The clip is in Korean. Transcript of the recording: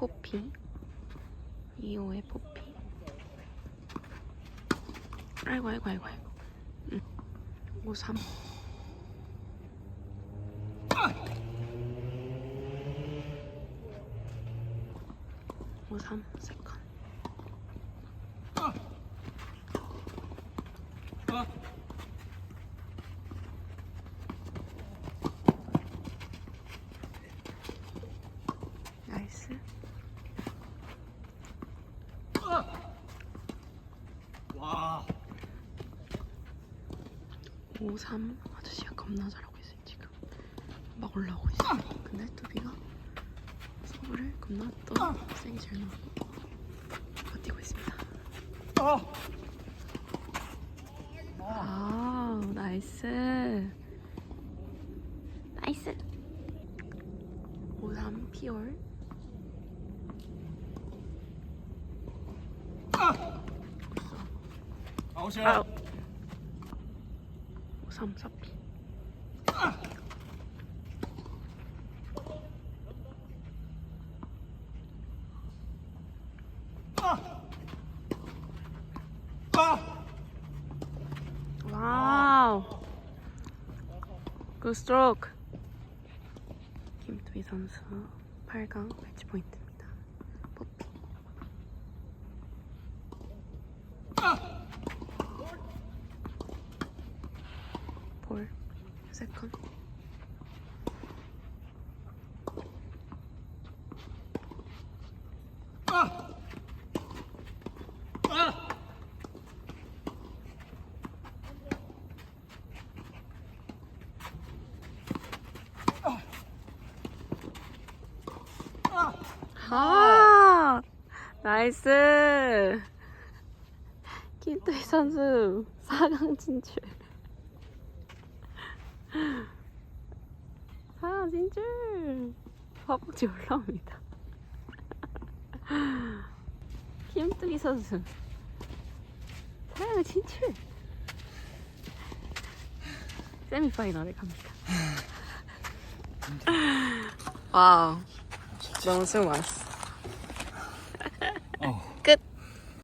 포피. 2호의 포피. 아이고 아이고 아이고 아이고. 응. 53 53 세컨. 나이스 와. 53 아저씨가 겁나 잘하고 있어요 지금 막 올라오고 있어요 근데 투비가 서브를 겁나 또 세게 잘 넣고 버티고 있습니다 어. 아 나이스 나이스 53 피올 아 웃이야. 아웃 53 사피 아. 와우 굿 스트로크 김투희 선수 8강 매치 포인트 세컨 아! 나이스! 김투희 선수 4강 진출 4강 진출 허벅지 올라옵니다. 김투희 선수. 4강 진출. 세미파이널에 갑니다. 와우. 너무 수고 많았어